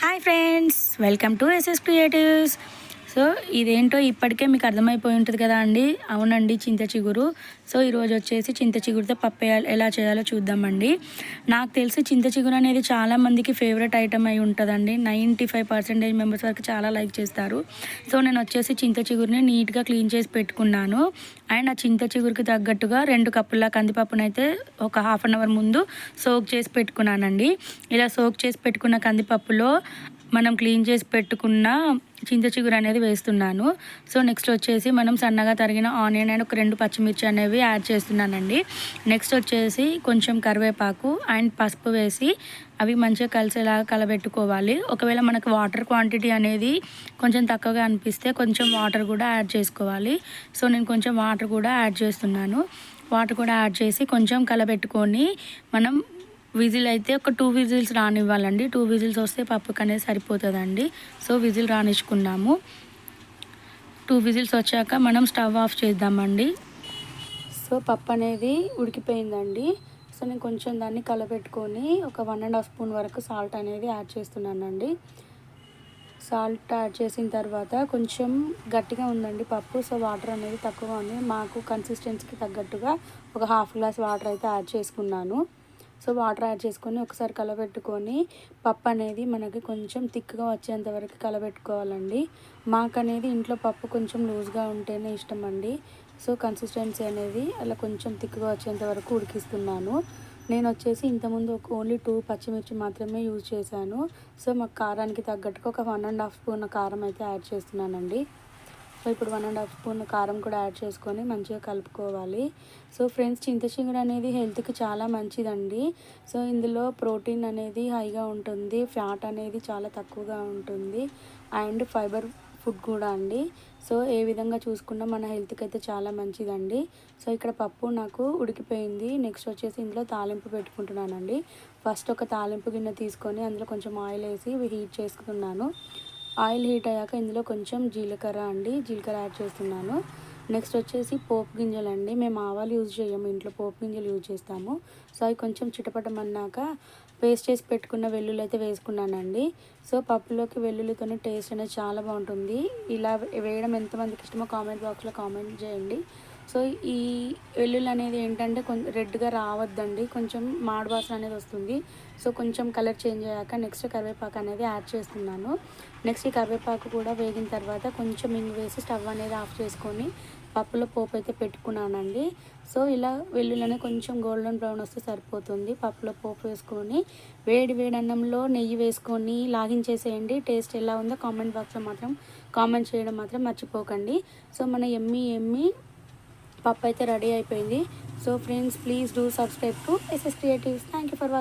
Hi friends welcome to SS creatives so ఇదేంటో ఇప్పటికే మీకు అర్థమైపోయి ఉంటుంది కదా అండి? అవునండి చింత చిగురు. సో ఈరోజు వచ్చేసి చింత చిగురుతో పప్పు వేయాలి- ఎలా చేయాలో చూద్దామండి. నాకు తెలిసి చింత చిగురు అనేది చాలామందికి ఫేవరెట్ ఐటమ్ అయి ఉంటుందండి. నైంటీ ఫైవ్ పర్సెంటేజ్ మెంబర్స్ వరకు చాలా లైక్ చేస్తారు. సో నేను వచ్చేసి చింత చిగురుని నీట్గా క్లీన్ చేసి పెట్టుకున్నాను. అండ్ ఆ చింత చిగురికి తగ్గట్టుగా రెండు కప్పుల కందిపప్పునైతే ఒక హాఫ్ అన్ అవర్ ముందు సోక్ చేసి పెట్టుకున్నానండి. ఇలా సోక్ చేసి పెట్టుకున్న కందిపప్పులో మనం క్లీన్ చేసి పెట్టుకున్న చింత చిగురు అనేది వేస్తున్నాను. సో నెక్స్ట్ వచ్చేసి మనం సన్నగా తరిగిన ఆనియన్ అండ్ ఒక రెండు పచ్చిమిర్చి అనేవి యాడ్ చేస్తున్నానండి. నెక్స్ట్ వచ్చేసి కొంచెం కరివేపాకు అండ్ పసుపు వేసి అవి మంచిగా కలిసేలాగా కలబెట్టుకోవాలి. ఒకవేళ మనకు వాటర్ క్వాంటిటీ అనేది కొంచెం తక్కువగా అనిపిస్తే కొంచెం వాటర్ కూడా యాడ్ చేసుకోవాలి. సో నేను కొంచెం వాటర్ కూడా యాడ్ చేస్తున్నాను. వాటర్ కూడా యాడ్ చేసి కొంచెం కలబెట్టుకొని మనం విజిల్ అయితే ఒక టూ విజిల్స్ రానివ్వాలండి. టూ విజిల్స్ వస్తే పప్పుకి అనేది సరిపోతుందండి. సో విజిల్ రానిచ్చుకున్నాము. టూ విజిల్స్ వచ్చాక మనం స్టవ్ ఆఫ్ చేద్దామండి. సో పప్పు అనేది ఉడికిపోయిందండి. సో నేను కొంచెం దాన్ని కలపెట్టుకొని ఒక వన్ అండ్ హాఫ్ స్పూన్ వరకు సాల్ట్ అనేది యాడ్ చేస్తున్నానండి. సాల్ట్ యాడ్ చేసిన తర్వాత కొంచెం గట్టిగా ఉందండి పప్పు. సో వాటర్ అనేది తక్కువ ఉంది. మాకు కన్సిస్టెన్సీకి తగ్గట్టుగా ఒక హాఫ్ గ్లాస్ వాటర్ అయితే యాడ్ చేసుకున్నాను. సో వాటర్ యాడ్ చేసుకొని ఒకసారి కలబెట్టుకొని పప్పు అనేది మనకి కొంచెం థిక్గా వచ్చేంత వరకు కలబెట్టుకోవాలండి. మాకు అనేది ఇంట్లో పప్పు కొంచెం లూజ్గా ఉంటేనే ఇష్టం అండి. సో కన్సిస్టెన్సీ అనేది అలా కొంచెం థిక్గా వచ్చేంత వరకు ఉడికిస్తున్నాను. నేను వచ్చేసి ఇంతకుముందు ఒక ఓన్లీ టూ పచ్చిమిర్చి మాత్రమే యూజ్ చేశాను. సో మాకు కారానికి తగ్గట్టుగా ఒక వన్ అండ్ హాఫ్ స్పూన్ కారం అయితే యాడ్ చేస్తున్నానండి. సో ఇప్పుడు వన్ అండ్ హాఫ్ స్పూన్ కారం కూడా యాడ్ చేసుకొని మంచిగా కలుపుకోవాలి. సో ఫ్రెండ్స్ చింతచిగురు అనేది హెల్త్కి చాలా మంచిదండి. సో ఇందులో ప్రోటీన్ అనేది హైగా ఉంటుంది ఫ్యాట్ అనేది చాలా తక్కువగా ఉంటుంది అండ్ ఫైబర్ ఫుడ్ కూడా అండి. సో ఏ విధంగా చూసుకున్నా మన హెల్త్కి అయితే చాలా మంచిదండి. సో ఇక్కడ పప్పు నాకు ఉడికిపోయింది. నెక్స్ట్ వచ్చేసి ఇందులో తాలింపు పెట్టుకుంటున్నానండి. ఫస్ట్ ఒక తాలింపు గిన్నె తీసుకొని అందులో కొంచెం ఆయిల్ వేసి హీట్ చేసుకున్నాను. ఆయిల్ హీట్ అయ్యాక ఇందులో కొంచెం జీలకర్ర అండి జీలకర్ర యాడ్ చేస్తున్నాను. నెక్స్ట్ వచ్చేసి పోపు గింజలు అండి మేము ఆవాలు యూజ్ చేయము ఇంట్లో పోపు గింజలు యూజ్ చేస్తాము. సో అవి కొంచెం చిటపటమన్నాక పేస్ట్ చేసి పెట్టుకున్న వెల్లుల్లి అయితే వేసుకున్నానండి. సో పప్పులోకి వెల్లుల్లితోనే టేస్ట్ అనేది చాలా బాగుంటుంది. ఇలా వేయడం ఎంతమందికి ఇష్టమో కామెంట్ బాక్స్లో కామెంట్ చేయండి. సో ఈ వెల్లుల్లి అనేది ఏంటంటే కొంచెం రెడ్గా రావద్దండి. కొంచెం మాడి వాసన అనేది వస్తుంది. సో కొంచెం కలర్ చేంజ్ అయ్యాక నెక్స్ట్ కరివేపాకు అనేది యాడ్ చేస్తున్నాను. నెక్స్ట్ ఈ కరివేపాకు కూడా వేగిన తర్వాత కొంచెం ఇంగు వేసి స్టవ్ అనేది ఆఫ్ చేసుకొని పప్పులో పోపు అయితే పెట్టుకున్నానండి. సో ఇలా వెల్లుల్లి కొంచెం గోల్డెన్ బ్రౌన్ వస్తే సరిపోతుంది. పప్పులో పోపు వేసుకొని వేడి వేడి అన్నంలో నెయ్యి వేసుకొని లాగించేసేయండి. టేస్ట్ ఎలా ఉందో కామెంట్ బాక్స్లో మాత్రం కామెంట్ చేయడం మాత్రం మర్చిపోకండి. సో మన ఎమ్మి ఎమ్మి పప్పు అయితే రెడీ అయిపోయింది. So friends please do subscribe to SS creatives. Thank you for watching